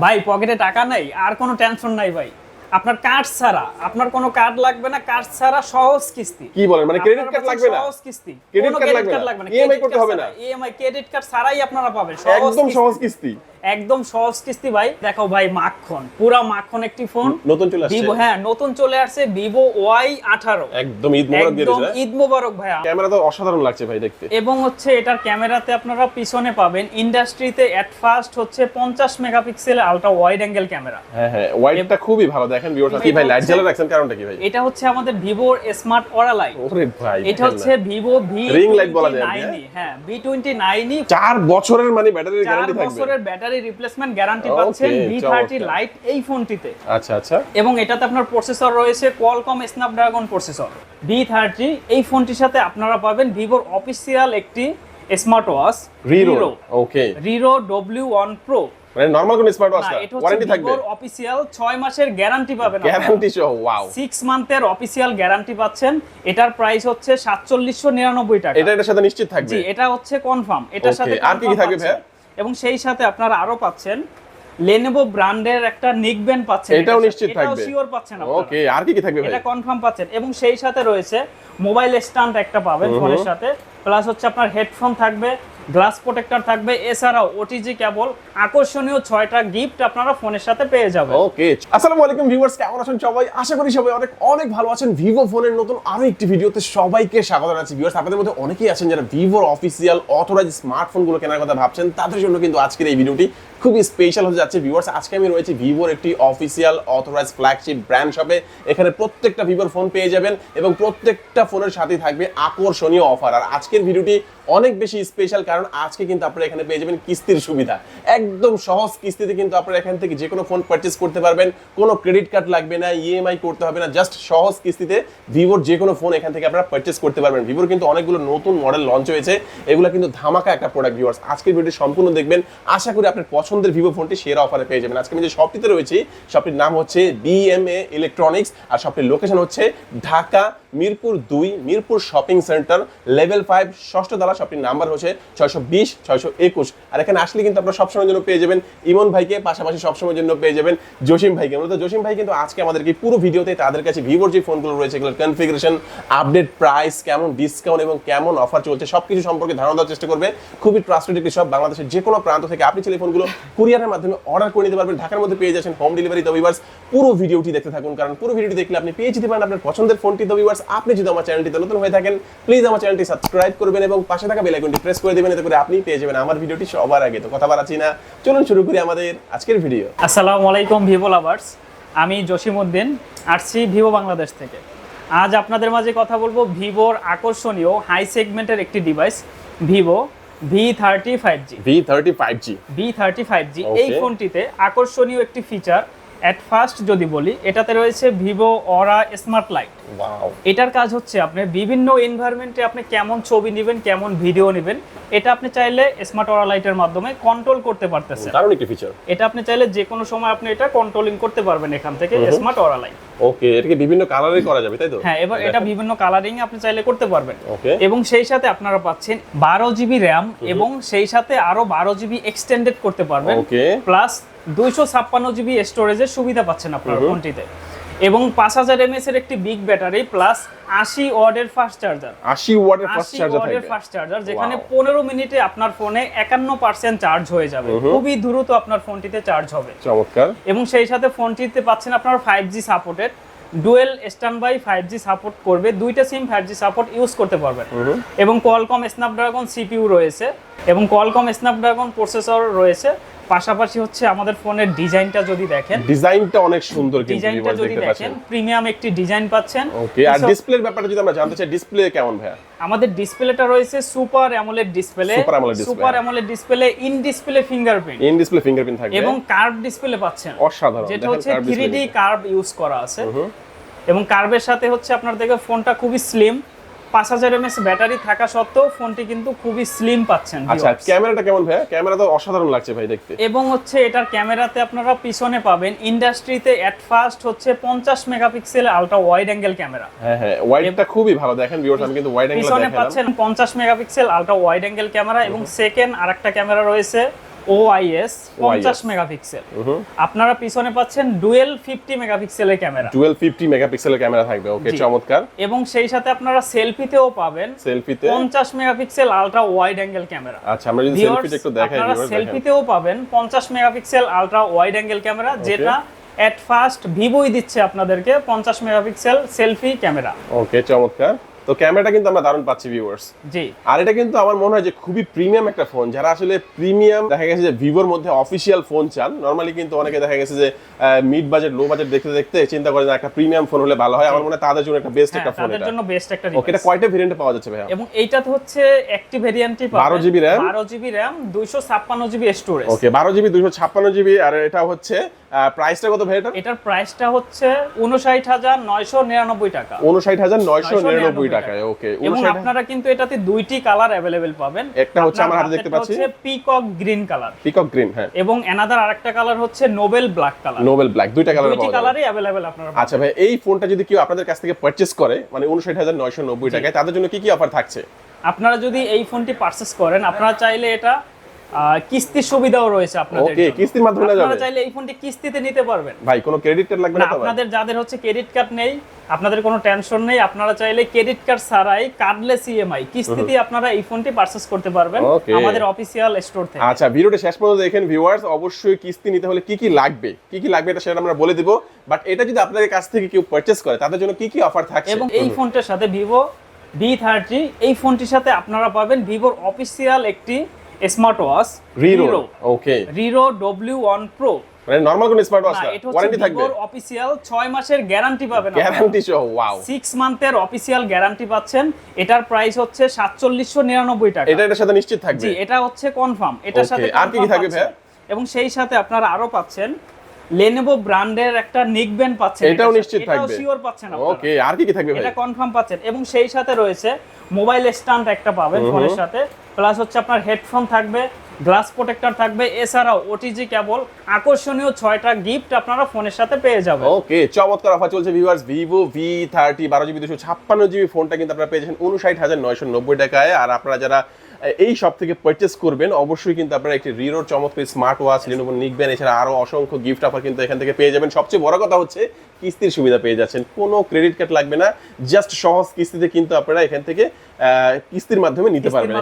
ভাই পকেটে টাকা নাই আর কোনো টেনশন নাই ভাই। আপনার কার্ড ছাড়া আপনার কোনো কার্ড লাগবে না কার্ড ছাড়া সহজ কিস্তি। কি বলেন মানে ক্রেডিট কার্ড লাগবে না? সহজ কিস্তি ক্রেডিট credit লাগবে না? ইএমআই করতে হবে না? ইএমআই ক্রেডিট কার্ড ছাড়াই আপনারা পাবেন। একদম সহজ কিস্তি। একদম সহজ কিস্তি ভাই। দেখো ভাই মাখন। পুরা মাখন একটি ফোন। নতুন চলে আসছে। ভিভো হ্যাঁ নতুন চলে আসছে ভিভো ওয়াই আঠারো। একদম ঈদ মোবারক দিয়ে একদম ঈদ মোবারক ভাই ক্যামেরা তো অসাধারণ লাগছে ভাই দেখতে। এবং হচ্ছে এটার ক্যামেরাতে আপনারা পিছনে পাবেন ইন্ডাস্ট্রিতে এট ফার্স্ট হচ্ছে পঞ্চাশ megapixel ultra wide angle camera. হ্যাঁ হ্যাঁ ওয়াইডটা খুবই ভালো দেখেন ভিউয়ার্স কি ভাই লাইট জ্বালা রাখছেন কারণটা কি ভাই? এটা হচ্ছে আমাদের ভিভো স্মার্ট অরা লাইট ওরে ভাই এটা হচ্ছে ভিভো ভি Ring light বলা যায় হ্যাঁ? ভি টোয়েন্টি নাইনই চার বছরের মানে ব্যাটারির চার গ্যারান্টি থাকবে। বছরের ব্যাটারি রিপ্লেসমেন্ট গ্যারান্টি পাচ্ছেন ভি থার্টি চমৎকার। লাইট এই ফোনটিতে। আচ্ছা আচ্ছা। এবং এটাতে আপনার প্রসেসর রয়েছে Qualcomm Snapdragon processor V thirty এই ফোনটির সাথে আপনারা পাবেন ভিভোর অফিসিয়াল একটি স্মার্ট ওয়াচ রিরো ওকে রিরো ডব্লিউ ওয়ান প্রো মানে নরমাল কোন স্মার্ট ওয়াচ না ওয়ারেন্টি থাকবে। ভিভোর অফিসিয়াল 6 মাসের গ্যারান্টি পাবেন গ্যারান্টি সহ ওয়াও 6 মান্থের অফিসিয়াল গ্যারান্টি পাচ্ছেন। এটার প্রাইস হচ্ছে 4799 টাকা। এটা এটার সাথে নিশ্চিত থাকবে? জি এটা হচ্ছে কনফার্ম এটার সাথে আর কি কি থাকবে পাচ্ছেন। এবং সেই সাথে আপনারা আরও পাচ্ছেন Lenovo ব্র্যান্ডের একটা নিক ব্যান্ড পাচ্ছেন। এটাও নিশ্চিত থাকবে। এটাও সিওর পাচ্ছেন আপনারা। ওকে আর কি কি থাকবে ভাই? এটা কনফার্ম পাচ্ছেন। এবং সেই সাথে রয়েছে মোবাইল স্ট্যান্ড একটা পাবেন ফোনের সাথে। প্লাস হচ্ছে আপনার হেডফোন থাকবে। গ্লাস প্রোটেক্টর থাকবে। এছাড়াও ওটিজি কেবল আকর্ষণীয় ছয়টা গিফট আপনারা ফোনের সাথে পেয়ে যাবেন। ওকে। আসসালামু আলাইকুম ভিউয়ার্স, কেমন আছেন সবাই? আশা করি সবাই অনেক অনেক ভালো আছেন। ভিভো ফোনের নতুন আরও একটি ভিডিওতে সবাইকে স্বাগত জানাচ্ছি। ভিউয়ার্স, আপনাদের মধ্যে অনেকেই আছেন যারা ভিভোর অফিসিয়াল অথরাইজ স্মার্টফোনগুলো কেনার কথা ভাবছেন। তাদের জন্য কিন্তু আজকের এই ভিডিওটি খুবই স্পেশাল হতে যাচ্ছে ভিউয়ার্স আজকে আমি রয়েছি ভিভোর একটি অফিসিয়াল অথরাইজ ফ্ল্যাগশিপ ব্র্যান্ড শপে এখানে প্রত্যেকটা ভিভোর ফোন পেয়ে যাবেন এবং প্রত্যেকটা ফোনের সাথে থাকবে আকর্ষণীয় অফার আর আজকের ভিডিওটি অনেক বেশি স্পেশাল কারণ আজকে কিন্তু আপনারা এখানে পেয়ে যাবেন কিস্তির সুবিধা। একদম সহজ কিস্তিতে কিন্তু আপনারা এখান থেকে যে কোনো ফোন পারচেস করতে পারবেন। কোনো ক্রেডিট কার্ড লাগবে না ইএমআই করতে হবে না জাস্ট সহজ কিস্তিতে ভিভোর যে কোনো ফোন এখান থেকে আপনারা পারচেস করতে পারবেন। ভিভোর কিন্তু অনেকগুলো নতুন মডেল লঞ্চ হয়েছে। এগুলো কিন্তু ধামাকা একটা প্রোডাক্ট ভিউয়ার্স আজকের ভিডিওটি সম্পূর্ণ দেখবেন। আশা করি আপনার পছন্দের ভিভো ফোনটি সেরা অফারে পেয়ে যাবেন। আজকে আমি যে শপটিতে রয়েছি, শপটির নাম হচ্ছে বিএমএ ইলেকট্রনিক্স আর শপটির লোকেশন হচ্ছে ঢাকা মিরপুর দুই, Mirpur shopping centre, level five, ষষ্ঠ তলা শপটির নাম্বার হচ্ছে ছয়শো বিশ, ছয়শো একুশ। আর এখানে আসলে কিন্তু আপনারা সবসময়ের জন্য পেয়ে যাবেন ইমন ভাইকে, পাশাপাশি সবসময়ের জন্য পেয়ে যাবেন জসিম ভাইকে। মূলত জসিম ভাই কিন্তু আজকে আমাদেরকে পুরো ভিডিওতে তাদের কাছে ভিভোর যে ফোনগুলো রয়েছে, এগুলোর কনফিগারেশন আপডেট প্রাইস কেমন ডিসকাউন্ট এবং কেমন অফার চলছে, সবকিছু সম্পর্কে ধারণা দেওয়ার চেষ্টা করবে। খুবই ট্রাস্টেড একটি সব বাংলাদেশের যে কোনো প্রান্ত থেকে আপনি ছেলে ফোনগুলো কুরিয়ারের মাধ্যমে অর্ডার করে নিতে পারবেন। ঢাকার মধ্যে পেয়ে যাচ্ছেন হোম ডেলিভারি দবিবার্স পুরো ভিডিওটি দেখতে থাকুন, কারণ পুরো ভিডিওটি দেখলে আপনি পেয়ে যেতে পারেন আপনার পছন্দের ফোনটি দবিবার্স আপনি যদি আমার চ্যানেলটিতে নতুন হয়ে থাকেন প্লিজ আমার চ্যানেলটি সাবস্ক্রাইব করবেন এবং পাশে থাকা বেল আইকনটি প্রেস করে দেবেন এতে করে আপনি পেয়ে যাবেন আমার ভিডিওটি সবার আগে। তো কথা বাড়াচ্ছি না চলুন শুরু করি আমাদের আজকের ভিডিও আসসালামু আলাইকুম ভিভো লাভার্স আমি জসিমউদ্দিন আসছি ভিভো বাংলাদেশ থেকে। আজ আপনাদের মাঝে কথা বলব ভিভোর আকর্ষণীয় হাই সেগমেন্টের একটি device Vivo V thirty five G V thirty five G V thirty five G. এই ফোনটিতে আকর্ষণীয় একটি ফিচার অ্যাট ফার্স্ট যদি বলি এটাতে রয়েছে ভিভো অরা স্মার্ট লাইট এটার কাজ হচ্ছে আপনি বিভিন্ন এনভায়রনমেন্টে আপনি কেমন ছবি নেবেন কেমন ভিডিও নেবেন এটা আপনি চাইলে স্মার্ট অরা লাইটের মাধ্যমে কন্ট্রোল করতে পারতেছেন। দারুণ একটি ফিচার এটা আপনি চাইলে যে কোনো সময় আপনি এটা কন্ট্রোলিং করতে পারবেন এখান থেকে স্মার্ট অরা লাইট ওকে এটাকে বিভিন্ন কালারে করা যাবে তাই তো? হ্যাঁ এবার এটা বিভিন্ন কালারিং আপনি চাইলে করতে পারবেন। ওকে এবং সেই সাথে আপনারা পাচ্ছেন বারো জিবি র্যাম এবং সেই সাথে আরও বারো জিবি এক্সটেন্ডেড করতে পারবেন। ওকে প্লাস দুইশো ছাপ্পান্ন জিবি স্টোরেজের সুবিধা পাচ্ছেন আপনার ফোনটিতে। এবং পাঁচ হাজার এমএস এর একটি বিগ ব্যাটারি প্লাস আশি ওয়ার্ডের ফাস্ট চার্জার আশি ওয়াটের ফাস্ট চার্জার ওয়ার্ডের ফাস্ট চার্জার যেখানে পনেরো মিনিটে আপনার ফোনে একান্ন পার্সেন্ট চার্জ হয়ে যাবে। খুবই দ্রুত আপনার ফোনটিতে চার্জ হবে। চমৎকার। এবং সেই সাথে ফোনটিতে পাচ্ছেন আপনার five G supported dual standby five G support করবে। দুইটা SIM five G support use করতে পারবেন। এবং কোয়ালকম স্ন্যাপড্রাগন সিপিউ রয়েছে। এবং কোয়ালকম স্ন্যাপড্রাগন প্রসেসর রয়েছে। পাশাপাশি হচ্ছে আমাদের ফোনের ডিজাইনটা যদি দেখেন ডিজাইনটা অনেক সুন্দর কিন্তু ডিজাইনটা যদি দেখেন প্রিমিয়াম একটি ডিজাইন পাচ্ছেন। ওকে আর ডিসপ্লের ব্যাপারটা যদি আমরা জানতে চাই ডিসপ্লে কেমন ভাইয়া? আমাদের ডিসপ্লেটা রয়েছে super AMOLED display super. AMOLED display in display fingerprint in display fingerprint থাকবে। এবং কার্ভ ডিসপ্লে পাচ্ছেন। অসাধারণ যেটা হচ্ছে curved থ্রি display ডি কিন্তু। কার্ভ ইউজ করা আছে। এবং কার্ভের সাথে হচ্ছে আপনার দেখে ফোনটা খুবই স্লিম পাঁচ হাজার এমএস ব্যাটারি থাকা সত্ত্বেও ফোনটি কিন্তু খুবই স্লিম পাচ্ছেন আচ্ছা ক্যামেরাটা কেমন ভাইয়া? ক্যামেরা তো অসাধারণ লাগছে ভাই দেখতে। এবং হচ্ছে এটার ক্যামেরাতে আপনারা পিছনে পাবেন ইন্ডাস্ট্রিতে এট ফার্স্ট হচ্ছে পঞ্চাশ megapixel ultra wide angle camera. হ্যাঁ হ্যাঁ ওয়াইডটা খুবই ভালো। দেখেন ভিউয়ার্স আমি কিন্তু ওয়াইড অ্যাঙ্গেল পিছনে পাচ্ছেন পঞ্চাশ megapixel ultra wide angle camera এবং সেকেন্ড আরেকটা ক্যামেরা রয়েছে ওআইএস পঞ্চাশ মেগাপিক্সেল। আপনারা পিছনে পাচ্ছেন ডুয়েল ফিফটি মেগাপিক্সেলের ক্যামেরা। ডুয়েল ফিফটি মেগাপিক্সেলের ক্যামেরা থাকবে ওকে চমৎকার। এবং সেই সাথে আপনারা সেলফিতেও পাবেন সেলফিতে। পঞ্চাশ megapixel ultra wide angle camera. আচ্ছা আমরা যদি সেলফিটা একটু দেখাই আপনারা সেলফিতেও পাবেন পঞ্চাশ megapixel ultra wide angle camera যেটা এট ফার্স্ট ভিভোই দিচ্ছে আপনাদেরকে পঞ্চাশ মেগাপিক্সেল সেলফি ক্যামেরা। ওকে চমৎকার। তো ক্যামেরাটা কিন্তু আমরা দারুণ পাচ্ছি ভিউয়ার্স জি। আর এটা কিন্তু আমার মনে হয় যে খুবই প্রিমিয়াম একটা ফোন যারা আসলে প্রিমিয়াম দেখা গেছে যে ভিভোর মধ্যে অফিসিয়াল ফোন চান নর্মালি কিন্তু অনেকে দেখা গেছে যে মিড বাজেট লো বাজেট দেখতে দেখতে চিন্তা করে না একটা প্রিমিয়াম ফোন হলে ভালো হয়। আমার মনে হয় তাদের জন্য একটা বেস্ট একটা হ্যাঁ, ফোন এটা। জন্য বেস্ট একটা ওকে এটা কয়টা ভেরিয়েন্টে পাওয়া যাচ্ছে ভাই এবং এইটাতে হচ্ছে একটি ভেরিয়েন্টই পাওয়া 12 GB RAM 12 GB RAM 256 GB storage okay 12 GB 256 GB আর এটা হচ্ছে প্রাইসটা কত ভাই এটা এটার প্রাইসটা হচ্ছে 59999 টাকা। 59999 টাকায় ওকে এবং আপনারা কিন্তু এটাতে দুইটি কালার अवेलेबल পাবেন। একটা হচ্ছে আমার হাতে দেখতে পাচ্ছি। Peacock green colour peacock green হ্যাঁ। এবং অ্যানাদার আরেকটা কালার হচ্ছে noble black colour noble black দুইটা কালার দুইটি কালারই अवेलेबल আপনারা। আচ্ছা ভাই এই ফোনটা যদি কেউ আপনাদের কাছ থেকে পারচেস করে মানে উনষাট হাজার নয়শো নব্বই টাকায় তাদের জন্য কি কি অফার থাকছে? আপনারা যদি এই ফোনটি পারচেস করেন আপনারা চাইলে এটা কিস্তির সুবিধাও রয়েছে আপনাদের ওকে কিস্তির মাধ্যমে নেওয়া আপনারা চাইলে এই ফোনটি কিস্তিতে নিতে পারবেন। ভাই কোনো ক্রেডিট কার্ড লাগবে না আপনাদের যাদের হচ্ছে ক্রেডিট কার্ড নেই আপনাদের কোনো টেনশন নেই আপনারা চাইলে ক্রেডিট কার্ড ছাড়াই কার্ডলেস ইএমআই কিস্তিতে আপনারা এই ফোনটি পারচেস করতে পারবেন আমাদের অফিসিয়াল স্টোর থেকে। আচ্ছা ভিডিওটা শেষ পর্যন্ত দেখেন ভিউয়ার্স অবশ্যই কিস্তি নিতে হলে কি কি লাগবে? কি কি লাগবে এটা সেটা আমরা বলে দিব। বাট এটা যদি আপনাদের কাছ থেকে কেউ পারচেস করে তাদের জন্য কি কি অফার থাকছে? এবং এই ফোনটার সাথে ভিভো ভি থার্টি এই ফোনটির সাথে আপনারা পাবেন ভিভোর অফিসিয়াল একটি স্মার্ট ওয়াচ রিরো ওকে রিরো ডব্লিউ ওয়ান প্রো মানে নরমাল কোন স্মার্ট ওয়াচ না ওয়ারেন্টি থাকবে। অফিসিয়াল ছয় মাসের গ্যারান্টি পাবেন গ্যারান্টি সহ ওয়াও সিক্স মান্থের অফিসিয়াল গ্যারান্টি পাচ্ছেন। এটার প্রাইস হচ্ছে সাতচল্লিশশো নিরানব্বই টাকা। এটা এটার সাথে নিশ্চিত থাকবে। জি এটা হচ্ছে কনফার্ম এটার সাথে আর কি কি থাকবে। ভাইয়া? এবং সেই সাথে আপনারা আরও পাচ্ছেন লেনোভো ব্র্যান্ডের একটা নিক ব্যান্ড পাচ্ছেন এটাও। নিশ্চিত এটাও থাকবে। শিওর পাচ্ছেন আপনারা। ওকে আর কি কি থাকবে ভাই এটা কনফার্ম পাচ্ছেন। এবং সেই সাথে রয়েছে মোবাইল স্ট্যান্ড একটা পাবেন ফোনের সাথে। প্লাস হচ্ছে আপনার হেডফোন থাকবে গ্লাস প্রোটেক্টর থাকবে, এছাড়াও ওটিজি কেবল আকর্ষণীয় ছয়টা গিফট আপনারা ফোনের সাথে পেয়ে যাবেন। ওকে চমৎকার অফার চলছে ভিউয়ার্স ভিভো ভি থার্টি বারো জিবি দুশো ছাপ্পান্ন জিবি ফোনটা কিন্তু আপনারা পেয়ে যাচ্ছেন উনষাট হাজার নয়শো নব্বই টাকায়। আর আপনারা যারা এই সব থেকে পারচেস করবেন, অবশ্যই কিন্তু আপনারা একটি রিরোর চমৎকার স্মার্ট ওয়াচ লিনোভো নিকবেন এছাড়া আরও অসংখ্য গিফট অফার কিন্তু এখান থেকে পেয়ে যাবেন। সবচেয়ে বড় কথা হচ্ছে কিস্তির সুবিধা পেয়ে যাচ্ছেন। কোনো ক্রেডিট কার্ড লাগবে না। জাস্ট সহজ কিস্তিতে কিন্তু আপনারা এখান থেকে কিস্তির মাধ্যমে নিতে পারবেন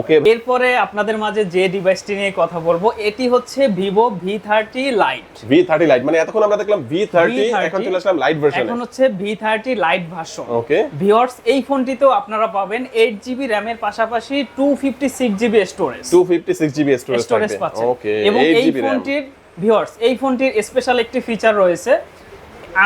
ওকে এরপরে আপনাদের মাঝে যে ডিভাইসটি নিয়ে কথা বলব এটি হচ্ছে Vivo V thirty Lite V thirty Lite মানে এতক্ষণ আমরা দেখলাম ভি থার্টি V30 এখন চলে আসলাম লাইট ভার্সনে এখন হচ্ছে V thirty Lite version okay viewers এই ফোনটিতেও আপনারা পাবেন এইট জিবি র্যামের পাশাপাশি two fifty six GB storage two fifty six GB storage পাচ্ছেন। ওকে এবং এই ফোনটির ভিওর্স এই ফোনটির স্পেশাল একটি ফিচার রয়েছে।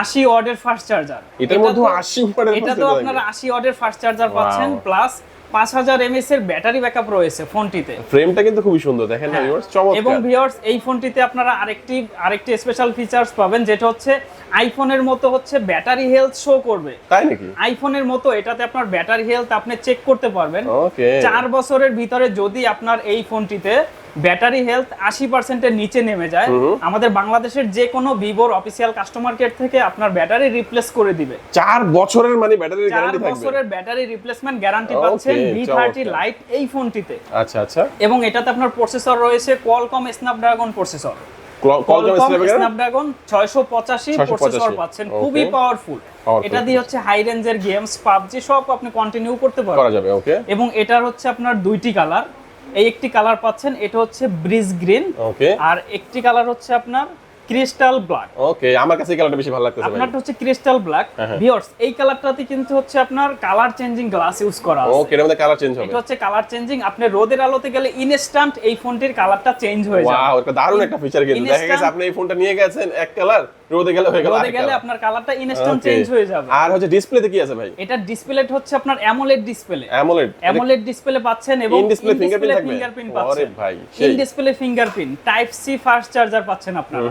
আশি ওয়াটের ফাস্ট চার্জার এটার মধ্যে 80 ওয়াটের এটাতেও charger আপনারা আশি ওয়াটের ফাস্ট চার্জার পাচ্ছেন প্লাস পাঁচ হাজার এমএস এর ব্যাটারি ব্যাকআপ রয়েছে ফোনটিতে। ফ্রেমটা কিন্তু খুবই সুন্দর দেখেন না ভিউয়ার্স হ্যাঁ। এবং ভিউয়ার্স এই ফোনটিতে আপনারা আরেকটি আরেকটি স্পেশাল ফিচার্স পাবেন যেটা হচ্ছে আইফোনের মতো হচ্ছে ব্যাটারি হেলথ শো করবে। তাই নাকি? আইফোনের মতো এটাতে আপনার ব্যাটারি হেলথ আপনি চেক করতে পারবেন। ওকে চার বছরের ভিতরে যদি আপনার এই ফোনটিতে ব্যাটারি হেলথ আশি পার্সেন্টের নিচে নেমে যায়। আমাদের বাংলাদেশের যে কোনো ভিভোর অফিসিয়াল কাস্টমার কেয়ার থেকে আপনার ব্যাটারি রিপ্লেস করে দিবে। চার বছরের মানে ব্যাটারির চার গ্যারান্টি থাকবে। বছরের ব্যাটারি রিপ্লেসমেন্ট গ্যারান্টি পাচ্ছেন ভি থার্টি লাইট এই ফোনটিতে। আচ্ছা আচ্ছা। এবং এটাতে আপনার প্রসেসর রয়েছে Qualcomm Snapdragon processor Qualcomm Snapdragon Snapdragon 685 685 processor পাচ্ছেন। খুবই পাওয়ারফুল এটা দিয়ে হচ্ছে হাই রেঞ্জের গেমস পাবজি সব আপনি কন্টিনিউ করতে পারবেন। করা যাবে ওকে এবং এটার হচ্ছে আপনার দুইটি কালার এই একটি কালার পাচ্ছেন এটা হচ্ছে ব্রিজ গ্রিন ওকে আর একটি কালার হচ্ছে আপনার ক্রিস্টাল ব্ল্যাক ওকে আমার কাছে এই কালারটা বেশি ভালো লাগতেছে ভাই। আপনারটা হচ্ছে ক্রিস্টাল ব্ল্যাক। ভিউয়ার্স এই কালারটাতে কিন্তু হচ্ছে আপনার কালার চেঞ্জিং গ্লাস ইউজ করা আছে। ওকে এর মধ্যে কালার চেঞ্জ হবে। এটা হচ্ছে কালার চেঞ্জিং আপনি রোদের আলোতে গেলে ইনস্ট্যান্ট এই ফোনটির কালারটা চেঞ্জ হয়ে যাবে। ওয়াও এটা দারুণ একটা ফিচার কিন্তু। দেখা গেছে আপনি এই ফোনটা নিয়ে গেছেন এক কালার রোদে গেলে হয়ে গেল রোদে গেলে আপনার কালারটা ইনস্ট্যান্ট চেঞ্জ হয়ে যাবে। আর হচ্ছে ডিসপ্লেতে কি আছে ভাই? এটা ডিসপ্লে হচ্ছে আপনার AMOLED display AMOLED AMOLED display পাচ্ছেন এবং In display fingerprint থাকবে? ফিঙ্গারপ্রিন্ট পাচ্ছেন। ভাই, in. Display fingerprint type C fast charger পাচ্ছেন আপনারা।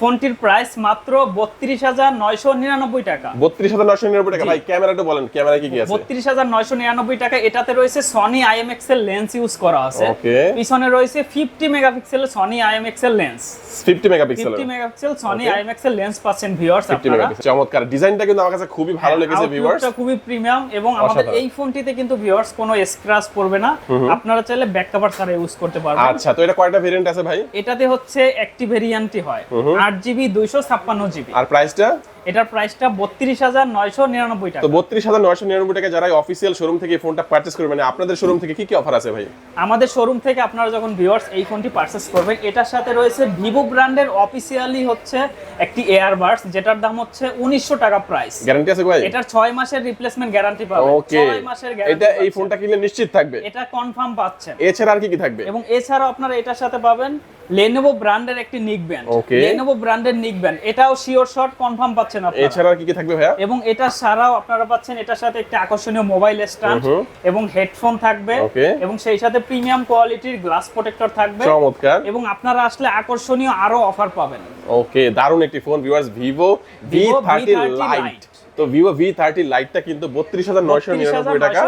ফোনটির প্রাইস মাত্র বত্রিশ হাজার নয়শো নিরানব্বই টাকা। বত্রিশ হাজার নয়শো নিরানব্বই টাকা। ভাই ক্যামেরাটা বলেন ক্যামেরা কি কি আছে? বত্রিশ হাজার নয়শো নিরানব্বই টাকা। এটাতে রয়েছে সনি আইএমএক্স এর লেন্স ইউজ করা আছে. পিছনে রয়েছে ফিফটি মেগাপিক্সেলের সনি আইএমএক্স এর। Lens fifty megapixel fifty megapixel Sony IMX এর লেন্স পাচ্ছেন ভিউয়ার্স আপনারা। চমৎকার। ডিজাইনটা কিন্তু আমার কাছে খুবই ভালো লেগেছে ভিউয়ার্স আউটলুকটা খুবই প্রিমিয়াম এবং আমাদের। এই ফোনটিতে কিন্তু ভিউয়ার্স কোনো স্ক্র্যাচ পড়বে না। আপনারা চাইলে ব্যাক কভার ছাড়া ইউজ করতে পারবেন। আচ্ছা তো এটা কয়টা ভেরিয়েন্ট আছে ভাই? এটাতে হচ্ছে একটি ভেরিয়েন্টই হয়। আট জিবি দুইশো ছাপ্পান্ন জিবি। আর প্রাইসটা এটার প্রাইসটা বত্রিশ হাজার নয়শো নিরানব্বই টাকা। তো বত্রিশ হাজার নয়শো নিরানব্বই টাকা যারা অফিসিয়াল শোরুম থেকে ফোনটা পারচেস করবেন মানে আপনাদের শোরুম থেকে কি কি অফার আছে ভাই? আমাদের শোরুম থেকে আপনারা যখন ভিউয়ার্স এই ফোনটি পারচেস করবেন এটার সাথে রয়েছে ভিভো ব্র্যান্ডের অফিসিয়ালি হচ্ছে একটি এয়ারবাডস যেটার দাম হচ্ছে উনিশশো টাকা প্রাইস গ্যারান্টি আছে ভাই? এটার ছয় মাসের রিপ্লেসমেন্ট গ্যারান্টি পাবেন। ওকে ছয় মাসের guarantee এটা এই ফোনটা কিনলে নিশ্চিত থাকবে। এটা কনফার্ম পাচ্ছেন। এছাড়া আর কি কি থাকবে? এবং এছাড়াও আপনারা এটার সাথে পাবেন লেনোভো ব্র্যান্ডের একটি নিক ব্যান্ড. লেনোভো ব্র্যান্ডের নিক ব্যান্ড এটাও শিওর শট কনফার্ম পাচ্ছেন। আপনারা। এছাড়া কি কি থাকবে ভাইয়া? এবং এটা ছাড়াও আপনারা পাচ্ছেন এটার সাথে একটা আকর্ষণীয় মোবাইল স্ট্যান্ড এবং হেডফোন থাকবে। এবং সেই সাথে প্রিমিয়াম কোয়ালিটির গ্লাস প্রোটেক্টর থাকবে। চমৎকার। এবং আপনারা আসলে আকর্ষণীয় আরও অফার পাবেন। ওকে দারুণ একটি phone viewers Vivo V thirty V30 Lite. তো ভিভো ভি থার্টি লাইটটা কিন্তু বত্রিশ হাজার নয়শো নিরানব্বই টাকা।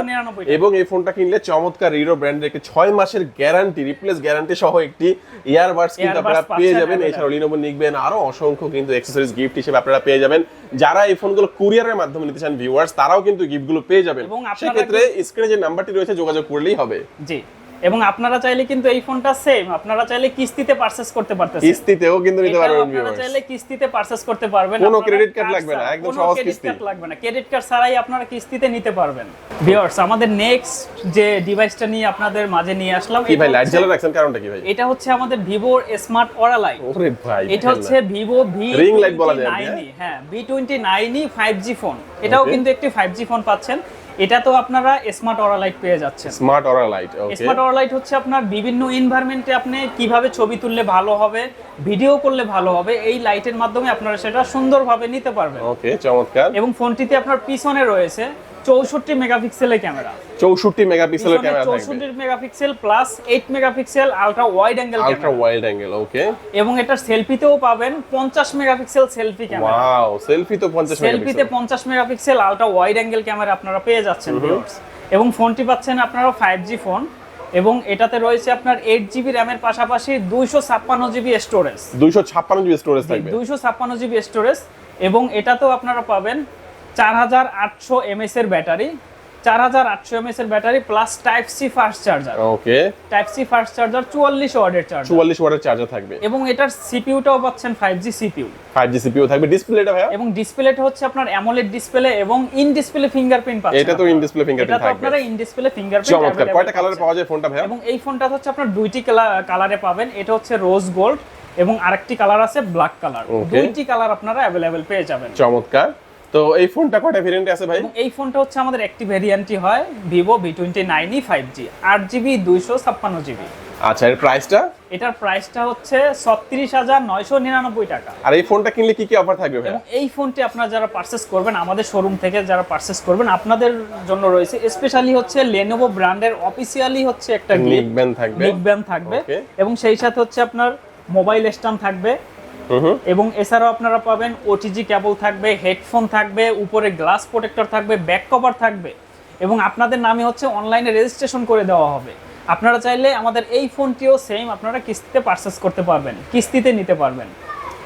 এবং এই ফোনটা কিনলে চমৎকার রিরো ব্র্যান্ডের একটি ছয় মাসের গ্যারান্টি রিপ্লেস গ্যারান্টি সহ একটি ইয়ারবাডস কিন্তু আপনারা পেয়ে যাবেন। এছাড়াও লিনোভো নিকবেন আরও অসংখ্য কিন্তু অ্যাক্সেসরিজ গিফট হিসেবে আপনারা পেয়ে যাবেন। যারা এই ফোনগুলো কুরিয়ারের মাধ্যমে নিতে চান ভিউয়ার্স তারাও কিন্তু গিফটগুলো পেয়ে যাবেন। এবং সেক্ষেত্রে স্ক্রিনে যে নাম্বারটি রয়েছে যোগাযোগ করলেই হবে। জি। এবং আপনারা চাইলে কিন্তু এই ফোনটা সেম আপনারা চাইলে কিস্তিতে পারচেজ করতে পারতেছেন। কিস্তিতেও কিন্তু নিতে পারবেন আপনারা চাইলে কিস্তিতে পারচেজ করতে পারবেন। কোনো card card লাগবে না, একদম সহজ কিস্তি। লাগবে না। ক্রেডিট কার্ড ছাড়াই আপনারা কিস্তিতে নিতে পারবেন। ভিউয়ার্স আমাদের নেক্সট যে ডিভাইসটা নিয়ে আপনাদের মাঝে নিয়ে আসলাম কি ভাই লাইট জ্বালা রাখছেন কারণটা কি ভাই? এটা হচ্ছে আমাদের ভিভোর স্মার্ট অরা লাইট ওরে ভাই এটা হচ্ছে ভিভো ভি Ring light বলা যায় হ্যাঁ? ভি টোয়েন্টি নাইনই ফাইভ জি ফোন এটাও কিন্তু একটি ফাইভ জি ফোন পাচ্ছেন। এটা তো আপনারা স্মার্ট অরা লাইট পেয়ে যাচ্ছে smart Aura light okay smart Aura light হচ্ছে আপনার বিভিন্ন এনভায়রনমেন্টে আপনি কীভাবে ছবি তুললে ভালো হবে ভিডিও করলে ভালো হবে এই লাইটের মাধ্যমে আপনারা সেটা সুন্দরভাবে নিতে পারবেন। ওকে চমৎকার। এবং ফোনটিতে আপনার পিছনে রয়েছে চৌষট্টি মেগাপিক্সেলের ক্যামেরা। চৌষট্টি মেগাপিক্সেলের ক্যামেরা চৌষট্টি megapixel plus eight megapixel ultra wide angle ultra wide angle okay এবং এটার সেলফিতেও পাবেন পঞ্চাশ megapixel selfie camera. Wow selfie তো 50 সেলফিতে পঞ্চাশ megapixel ultra wide angle camera আপনারা পেয়ে যাচ্ছেন। এবং ফোনটি পাচ্ছেন আপনারা ফাইভ জি ফোন এবং এটাতে রয়েছে আপনার এইট জিবি র্যামের পাশাপাশি দুইশো ছাপ্পান্ন জিবি স্টোরেজ 256 জিবি স্টোরেজ থাকবে। দুইশো ছাপ্পান্ন জিবি স্টোরেজ এবং এটাতেও আপনারা পাবেন চার হাজার আটশো এমএস এর ব্যাটারি চার হাজার আটশো এমএস এর battery plus type C fast charger okay type C fast charger চুয়াল্লিশ ওয়ার্ডের চার্জার 44 ওয়াটের চার্জার থাকবে। এবং এটার সিপিইউটাও পাচ্ছেন ফাইভ জি সিপিইউ 5G সিপিইউ থাকবে। ডিসপ্লেটা ভাইয়া? এবং ডিসপ্লেটা হচ্ছে আপনার অ্যামোলেড ডিসপ্লে এবং ইন ডিসপ্লে ফিঙ্গারপ্রিন্ট পাচ্ছেন এটা তো ইন ডিসপ্লে এটা তো আপনারা ইন ডিসপ্লে ফিঙ্গারপ্রিন্ট চমৎকার। কয়টা কালারে পাওয়া যায় ফোনটা ভাইয়া? এবং এই ফোনটা হচ্ছে আপনার দুইটি কালারে পাবেন। এটা হচ্ছে রোজ গোল্ড এবং আরেকটি কালার আছে ব্ল্যাক কালার দুইটি কালার আপনারা অ্যাভেলেবেল পেয়ে যাবেন। চমৎকার। তো এই ফোনটা কয়টা ভেরিয়েন্টে আছে ভাই? এই ফোনটা হচ্ছে আমাদের একটি ভেরিয়েন্টই হয় ভিভো ভি টোয়েন্টি নাইনই ফাইভ জি আট জিবি দুইশো ছাপ্পান্ন জিবি আচ্ছা এর প্রাইসটা এটার প্রাইসটা হচ্ছে ছত্রিশ হাজার নয়শো নিরানব্বই টাকা। আর এই ফোনটা কিনলে কি কি অফার থাকবে এবং এই ফোনটি আপনারা যারা পারচেস করবেন আমাদের শোরুম থেকে যারা পারচেস করবেন আপনাদের জন্য রয়েছে। স্পেশালি হচ্ছে লেনোভো ব্র্যান্ডের অফিসিয়ালি হচ্ছে একটা গিফট নিকবেন থাকবে। নিক ব্যান্ড থাকবে। এবং সেই সাথে হচ্ছে আপনার মোবাইল স্ট্যান্ড থাকবে। এবং এছাড়াও আপনারা পাবেন ওটিজি কেবল থাকবে হেডফোন থাকবে, উপরে গ্লাস প্রোটেক্টর থাকবে ব্যাক কভার থাকবে এবং আপনাদের নামে হচ্ছে অনলাইনে রেজিস্ট্রেশন করে দেওয়া হবে। আপনারা চাইলে আমাদের এই ফোনটিও সেম আপনারা কিস্তিতে পারচেস করতে পারবেন, কিস্তিতে নিতে পারবেন।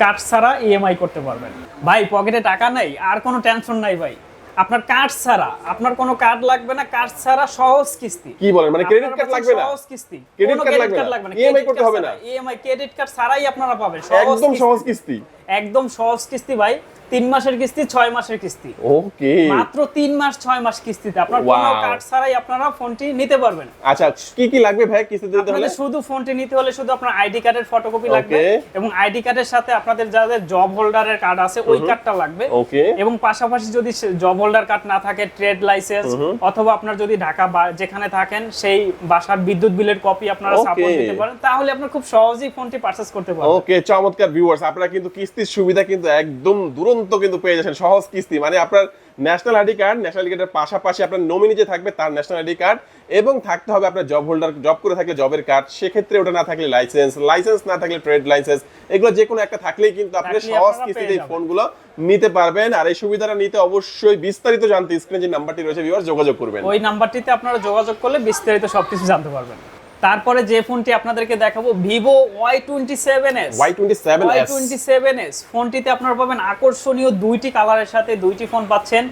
কাঠ ছাড়া ইএমআই করতে পারবেন। ভাই পকেটে টাকা নাই, আর কোনো টেনশন নাই ভাই। আপনার কার্ড ছাড়া আপনার কোনো কার্ড লাগবে না কার্ড ছাড়া সহজ কিস্তি। কি বলেন মানে ক্রেডিট কার্ড লাগবে না? সহজ কিস্তি। ক্রেডিট কার্ড লাগবে না? ইএমআই Credit করতে হবে না? ইএমআই ক্রেডিট কার্ড ছাড়াই আপনারা পাবেন। একদম সহজ কিস্তি। একদম সহজ কিস্তি ভাই। তিন মাসের কিস্তি ছয় মাসের কিস্তি। ওকে। মাত্র তিন মাস ছয় মাস কিস্তিতে। আপনার কোনো কার্ড ছাড়াই আপনারা ফোনটি নিতে পারবেন। আচ্ছা কি কি লাগবে ভাই কিস্তিতে দিতে হলে? শুধু ফোনটি নিতে হলে শুধু আপনার আইডি কার্ডের ফটোকপি লাগবে এবং আইডি কার্ডের সাথে আপনাদের যাদের জব হোল্ডারের কার্ড আছে ওই কার্ডটা লাগবে। ওকে এবং পাশাপাশি যদি জব হোল্ডার কার্ড না থাকে ট্রেড লাইসেন্স অথবা আপনার যদি ঢাকা যেখানে থাকেন সেই বাসার বিদ্যুৎ বিলের কপি আপনারা সাপোর্ট দিতে পারেন তাহলে আপনার খুব সহজেই ফোনটি পারচেস করতে পারবেন। ওকে চমৎকার ভিউয়ার্স আপনারা কিন্তু কিস্তির সুবিধা কিন্তু একদম দূর পর্যন্ত কিন্তু পেয়ে যাচ্ছেন। সহজ কিস্তি মানে আপনার national ID card national ID কার্ডের পাশাপাশি আপনার নমিনি যে থাকবে তার ন্যাশনাল আইডি কার্ড এবং থাকতে হবে আপনার জব হোল্ডার জব করে থাকলে জবের কার্ড সেক্ষেত্রে ওটা না থাকলে লাইসেন্স লাইসেন্স না থাকলে ট্রেড লাইসেন্স এগুলো যে কোনো একটা থাকলেই কিন্তু আপনি সহজ কিস্তিতে এই ফোনগুলো নিতে পারবেন। আর এই সুবিধাটা নিতে অবশ্যই বিস্তারিত জানতে স্ক্রিনে যে নাম্বারটি রয়েছে ভিউয়ার যোগাযোগ করবেন। ওই নাম্বারটিতে আপনারা যোগাযোগ করলে বিস্তারিত সবকিছু জানতে পারবেন। তারপরে যে ফোনটি আপনাদেরকে দেখাবো Vivo Y twenty seven S. Y twenty seven Y twenty seven S. ফোনটিতে আপনারা পাবেন আকর্ষণীয় দুইটি কালারের সাথে দুইটি ফোন পাচ্ছেন।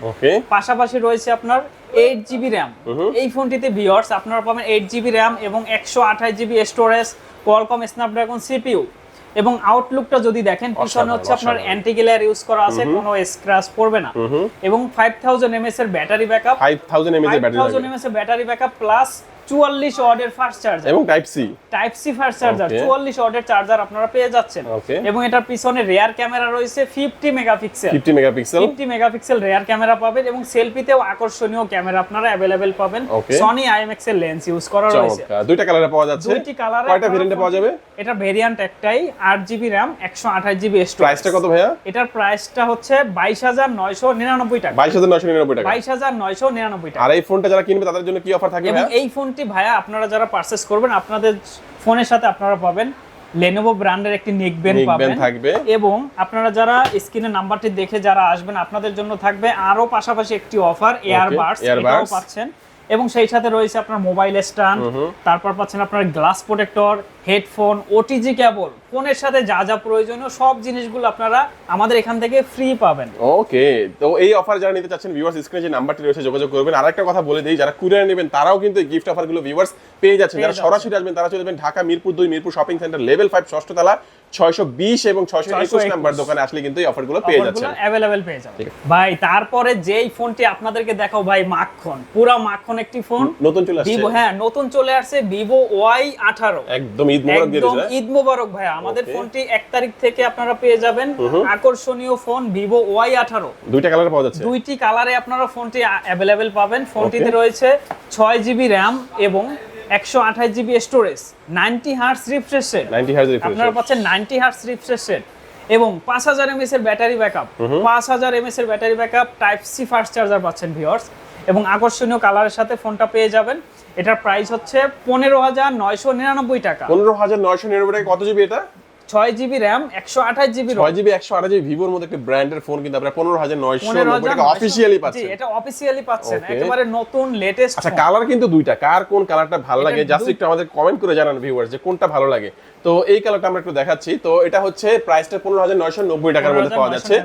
পাশাপাশি রয়েছে আপনার এইট জিবি র্যাম। এই ফোনটিতে ভিওর্স আপনারা পাবেন এইট জিবি র্যাম এবং একশো আঠাশ GB storage Qualcomm Snapdragon CPU এবং আউটলুকটা যদি দেখেন পিছনে হচ্ছে আপনার। অ্যান্টি গ্লেয়ার ইউজ করা আছে কোনো স্ক্র্যাচ পড়বে না। এবং ফাইভ থাউজেন্ড এমএস এর ব্যাটারি ব্যাকআপ থাউজেন্ড এমএস এর ব্যাটারি ব্যাকআপ প্লাস চুয়াল্লিশ ওয়াটের ফাস্ট চার্জার এবং type C type C fast charger Okay. চুয়াল্লিশ ওয়াটের চার্জার আপনারা পেয়ে যাচ্ছেন। এবং এটার পিছনে রেয়ার ক্যামেরা রয়েছে fifty megapixel fifty megapixel fifty megapixel rear camera পাবেন এবং সেলফিতেও আকর্ষণীয় ক্যামেরা আপনারা অ্যাভেলেবেল পাবেন। সনি আইএমএক্স এর লেন্স ইউজ করা রয়েছে। দুইটা কালারে পাওয়া যাচ্ছে। দুইটি কালারে কয়টা ভেরিয়েন্টে পাওয়া যাবে? এটা ভেরিয়েন্ট একটাই আট জিবি র্যাম একশো আঠাশ জিবি প্রাইসটা কত ভাইয়া? এটার প্রাইসটা হচ্ছে বাইশ হাজার নয়শো নিরানব্বই টাকা। বাইশ হাজার নয়শো নিরানব্বই টাকা। বাইশ হাজার নয়শো নিরানব্বই টাকা। আর এই ফোনটা যারা কিনবে তাদের জন্য কি অফার থাকবে এই ফোনটি ভাইয়া আপনারা যারা পারচেস করবেন আপনাদের ফোনের সাথে আপনারা পাবেন লেনোভো ব্র্যান্ডের একটি নেক ব্যান্ড পাবেন। থাকবে। এবং আপনারা যারা স্ক্রিনে নাম্বারটি দেখে যারা আসবেন আপনাদের জন্য থাকবে আরও পাশাপাশি একটি অফার এয়ারবাডস এটাও পাচ্ছেন। এবং সেই সাথে রয়েছে আপনার মোবাইল স্ট্যান্ড তারপর পাচ্ছেন আপনার glass protector headphone OTG cable ফোনের সাথে যা যা প্রয়োজনীয় সব জিনিসগুলো আপনারা আমাদের এখান থেকে ফ্রি পাবেন। ওকে তো এই অফার যারা নিতে চাচ্ছেন ভিউয়ার্স স্ক্রিনে যে নাম্বারটি রয়েছে যোগাযোগ করবেন। আর একটা কথা বলে দিই যারা কুরিয়ার নেবেন তারাও কিন্তু এই গিফট অফারগুলো ভিউয়ার্স পেয়ে যাচ্ছেন। যারা সরাসরি আসবেন তারা চলে যাবেন ঢাকা মিরপুর দুই Mirpur shopping centre level five ষষ্ঠতলা 620 এবং 621 নাম্বার দোকানে আসলে কিন্তু এই অফারগুলো পেয়ে যাচ্ছেন। अवेलेबल পেয়ে যাবেন। ভাই তারপরে যেই ফোনটি আপনাদেরকে দেখাও ভাই মাখন। পুরো মাখন একটি ফোন নতুন চলে আসছে। ভিভো হ্যাঁ নতুন চলে আসছে ভিভো Y18 একদম ঈদ মোবারক দিয়ে একদম হ্যাঁ? ঈদ মোবারক ভাই। আমাদের ফোনটি 1 তারিখ থেকে আপনারা পেয়ে যাবেন। আকর্ষণীয় ফোন ভিভো ওয়াই Y18 দুইটা কালারে পাওয়া যাচ্ছে। দুইটি কালারে আপনারা ফোনটি अवेलेबल পাবেন। ফোনটিতে রয়েছে 6 জিবি র্যাম এবং একশো আঠাশ GB storage ninety hertz refresh rate আপনারা পাচ্ছেন নাইনটি হার্স রিফ্রেশ রেট এবং পাঁচ হাজার এমএস এর ব্যাটারি ব্যাকআপ পাঁচ হাজার এমএস এর battery backup type C fast charger পাচ্ছেন ভিওর্স এবং আকর্ষণীয় কালারের সাথে ফোনটা পেয়ে যাবেন। এটার প্রাইস হচ্ছে পনেরো হাজার নয়শো নিরানব্বই টাকা। পনেরো হাজার নয়শো নিরানব্বই টাকা। কত জিবি এটা? ছয় জিবি র্যাম একশো আঠাশ জিবি ছয় জিবি একশো আঠাশ জিবি ভিভোর মধ্যে একটা ব্র্যান্ডের ফোন কিন্তু আপনারা পনেরো হাজার নয়শো টাকা অফিসিয়ালি পাচ্ছেন। এটা অফিসিয়ালি পাচ্ছেন। একেবারে নতুন লেটেস্ট আচ্ছা কালার কিন্তু দুইটা। কার কোন কালারটা ভালো লাগে? জাস্ট একটু আমাদের কমেন্ট করে জানান ভিউয়ার্স যে কোনটা ভালো লাগে। তো এই কালারটা আমরা একটু দেখাচ্ছি। তো এটা হচ্ছে প্রাইসটা পনেরো হাজার নয়শো নব্বই টাকার মধ্যে পাওয়া যাচ্ছে।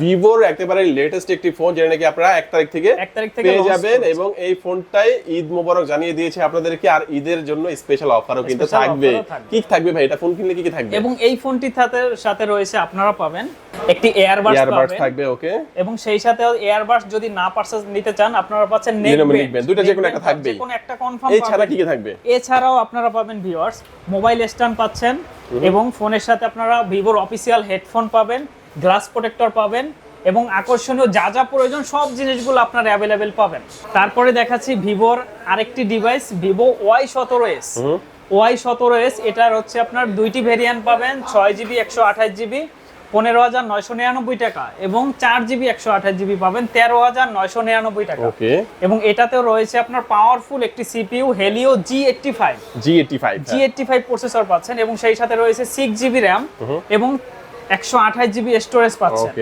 ভিভোর একেবারে লেটেস্ট একটি ফোন যেটা নাকি আপনারা এক তারিখ থেকে এক তারিখ থেকে পেয়ে যাবেন এবং এই ফোনটাই ঈদ মোবারক জানিয়ে দিয়েছে আপনাদেরকে। আর ঈদের জন্য স্পেশাল অফারও কিন্তু থাকবে। থাকবে। কি থাকবে ভাই? এটা ফোন কিনলে কি কি থাকবে? এবং এই ফোনটির সাথে সাথে রয়েছে আপনারা পাবেন একটি এয়ারবাডস ইয়ারবাডস পাবেন। থাকবে ওকে। এবং সেই সাথে এয়ারবাডস যদি না পারচেজ নিতে চান আপনারা পাচ্ছেন নেক Lenovo ব্যান্ড neckband, দুইটা যে কোনো একটা থাকবেই। যে কোনো একটা কনফার্ম এছাড়া কি কি থাকবে? এছাড়াও আপনারা পাবেন ভিউয়ার্স মোবাইল স্ট্যান্ড পাচ্ছেন এবং ফোনের সাথে আপনারা ভিভোর অফিসিয়াল হেডফোন পাবেন গ্লাস প্রোটেক্টর পাবেন এবং আকর্ষণীয় যা যা প্রয়োজন সব জিনিসগুলো আপনারা অ্যাভেলেবেল পাবেন। তারপরে দেখাচ্ছি ভিভোর আরেকটি ডিভাইস ভিভো ওয়াই সতেরো এস ওয়াই সতেরো এস এটার হচ্ছে আপনার দুইটি ভেরিয়েন্ট পাবেন ছয় জিবি একশো আঠাশ জিবি পনেরো হাজার নয়শো নিরানব্বই টাকা এবং চার জিবি একশো আঠাশ জিবি পাবেন তেরো হাজার নয়শো নিরানব্বই টাকা। এবং এটাতেও রয়েছে আপনার পাওয়ারফুল একটি CPU Helio G eighty five G eighty five G eighty five processor পাচ্ছেন এবং সেই সাথে রয়েছে সিক্স জিবি র্যাম এবং একশো আঠাশ জিবি স্টোরেজ পাচ্ছেন।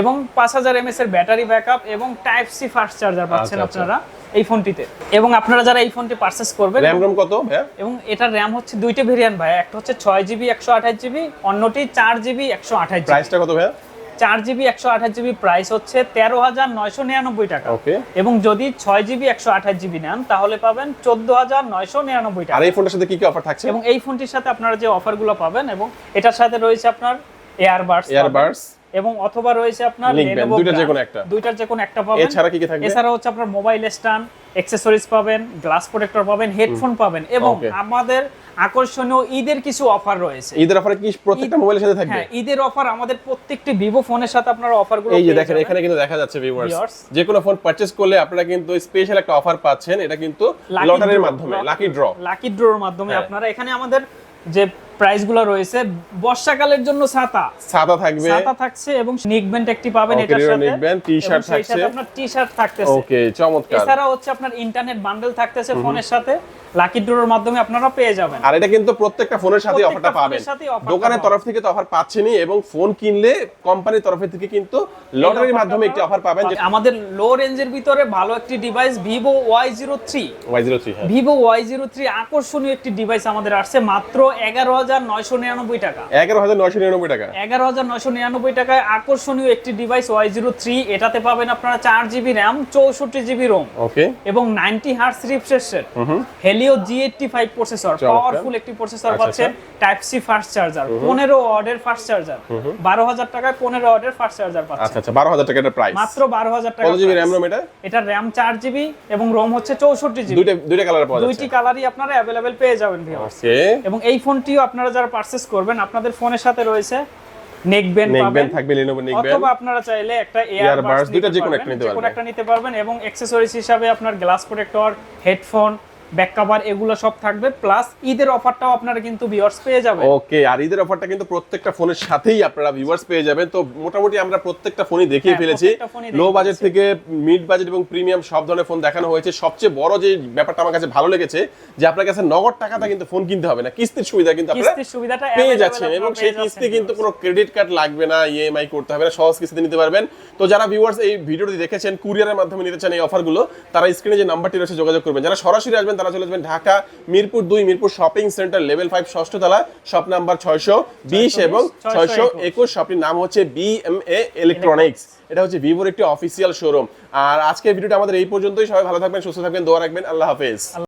এবং পাঁচ হাজার এমএস এর ব্যাটারি ব্যাকআপ এবং টাইপ সি ফাস্ট চার্জার পাচ্ছেন আচ্ছা, আচ্ছা। আপনারা। এই ফোনটিতে। এবং আপনারা যারা এই ফোনটি পারচেস করবেন র্যাম রম কত হ্যাঁ এবং এটার র্যাম হচ্ছে দুইটা ভেরিয়েন্ট ভাই একটা হচ্ছে ছয় জিবি একশো আঠাশ জিবি অন্যটি চার জিবি একশো আঠাশ প্রাইসটা কত ভাইয়া? চার জিবি একশো আঠাশ জিবি প্রাইস হচ্ছে তেরো হাজার নয়শো নিরানব্বই টাকা। ওকে এবং যদি ছয় জিবি একশো আঠাশ জিবি নেন তাহলে পাবেন চোদ্দ হাজার নয়শো নিরানব্বই আর টাকা এই ফোনটার সাথে কি কি অফার থাকছে? এবং এই ফোনটির সাথে আপনারা যে অফারগুলো পাবেন এবং এটার সাথে রয়েছে আপনার এয়ারবাডস ইয়ারবাডস এবং অথবা রয়েছে আপনার Lenovo দুইটার যে কোনো একটা। দুইটার যে কোনো একটা পাবেন। এছাড়া কি কি থাকবে? এছাড়া হচ্ছে আপনার মোবাইল স্ট্যান্ড অ্যাকসেসরিজ পাবেন গ্লাস প্রোটেক্টর পাবেন হেডফোন পাবেন এবং আমাদের আকর্ষণীয় ঈদের কিছু অফার রয়েছে। ঈদের অফারে কি প্রত্যেকটা মোবাইলের সাথে থাকবে? হ্যাঁ ঈদের অফার আমাদের প্রত্যেকটি ভিভো ফোনের সাথে আপনারা অফারগুলো এই যে দেখেন এখানে কিন্তু দেখা যাচ্ছে ভিউয়ার্স। যে কোনো ফোন পারচেজ করলে আপনারা কিন্তু স্পেশাল একটা অফার পাচ্ছেন। এটা কিন্তু লটারির মাধ্যমে লাকি ড্র লাকি ড্রোর মাধ্যমে হ্যাঁ। আপনারা এখানে আমাদের যে প্রাইসগুলো রয়েছে। বর্ষাকালের জন্য ছাতা। সাদা থাকবে। ছাতা থাকছে এবং নিকবেন্ট একটি পাবেন এটার সাথে। এবং সেই থাকছে। আপনার টি-শার্ট থাকতেছে। ওকে চমৎকার। এছাড়া হচ্ছে আপনার ইন্টারনেট বান্ডেল থাকতেছে ফোনের সাথে। লাকি ড্রোর মাধ্যমে আপনারা পেয়ে যাবেন। আর এটা কিন্তু প্রত্যেকটা ফোনের সাথে অফারটা পাবেন। দোকানের তরফ থেকে তো অফার পাচ্ছেনই এবং ফোন কিনলে কোম্পানির তরফ থেকে কিন্তু লটারির মাধ্যমে একটি অফার পাবেন আমাদের লো রেঞ্জের ভিতরে ভালো একটি device Vivo Y zero three Y zero three Vivo Y zero three আকর্ষণীয় একটি ডিভাইস আমাদের আসছে। মাত্র এগারো হাজার নয়শো নিরানব্বই টাকা। এগারো হাজার নয়শো নিরানব্বই টাকা। এগারো হাজার নয়শো নিরানব্বই টাকায় আকর্ষণীয় একটি ডিভাইস ওয়াই জিরো থ্রি এটাতে পাবেন আপনারা চার জিবি র্যাম চৌষট্টি জিবি রোম ওকে এবং ninety hertz refresh rate Helio G eighty five processor powerful একটি প্রসেসর পাচ্ছেন টাইপ সি ফাস্ট চার্জার পনেরো ওয়ার্ডের ফাস্ট চার্জার বারো হাজার টাকায় পনেরো ওয়ার্ডের ফাস্ট চার্জার পাচ্ছেন আচ্ছা আচ্ছা বারো হাজার টাকা এটা প্রাইস মাত্র বারো হাজার টাকা জিবি র্যাম রোম এটা? এটার র্যাম চার জিবি এবং রোম হচ্ছে চৌষট্টি জিবি দুইটা দুইটা কালার পাওয়া দুইটি কালারই আপনারা অ্যাভেলেবেল পেয়ে যাবেন এবং এই ফোনটিও আপনারা যারা পারচেস করবেন আপনাদের ফোনের সাথে রয়েছে নেক ব্যান্ড পাবেন থাকবে লিনোভো নেক ব্যান্ড অথবা আপনারা চাইলে একটা এয়ারবাডস নিতে যে কোনো পারবেন। একটা নিতে এবং অ্যাকসেসরিজ হিসাবে আপনার glass protector headphone back cover এগুলো সব থাকবে প্লাস ঈদের অফারটাও আপনারা কিন্তু ভিউয়ার্স পেয়ে যাবেন। ওকে আর ঈদের অফারটা কিন্তু প্রত্যেকটা ফোনের সাথেই আপনারা ভিউয়ার্স পেয়ে যাবেন। তো মোটামুটি আমরা প্রত্যেকটা ফোনই দেখিয়ে হ্যাঁ, ফেলেছি। লো বাজেট থেকে মিড বাজেট এবং প্রিমিয়াম সব ধরনের ফোন দেখানো হয়েছে। সবচেয়ে বড় যে ব্যাপারটা আমার কাছে ভালো লেগেছে যে আপনার কাছে নগদ টাকাটা কিন্তু ফোন কিনতে হবে না। কিস্তির সুবিধা কিন্তু আপনারা কিস্তির সুবিধাটা পেয়ে যাচ্ছেন এবং সেই কিস্তি কিন্তু কোনো ক্রেডিট কার্ড লাগবে না ইএমআই করতে হবে না সহজ কিস্তিতে নিতে পারবেন। তো যারা ভিউয়ার্স এই ভিডিওটি দেখেছেন কুরিয়ারের মাধ্যমে নিতে চান এই অফারগুলো তারা স্ক্রিনে যে নাম্বারটি রয়েছে যোগাযোগ করবেন। যারা সরাসরি আসবেন তারা চলে যাবেন ঢাকা মিরপুর দুই Mirpur shopping centre level five ষষ্ঠ তলা শপ নাম্বার ছয়শো বিশ এবং ছয়শো একুশ। শপটির নাম হচ্ছে বি এম এ ইলেকট্রনিক্স এটা হচ্ছে ভিভোর একটি অফিসিয়াল শোরুম আর আজকের ভিডিওটা আমাদের এই পর্যন্তই। সবাই ভালো থাকবেন সুস্থ থাকবেন দোয়া রাখবেন। আল্লাহ হাফেজ।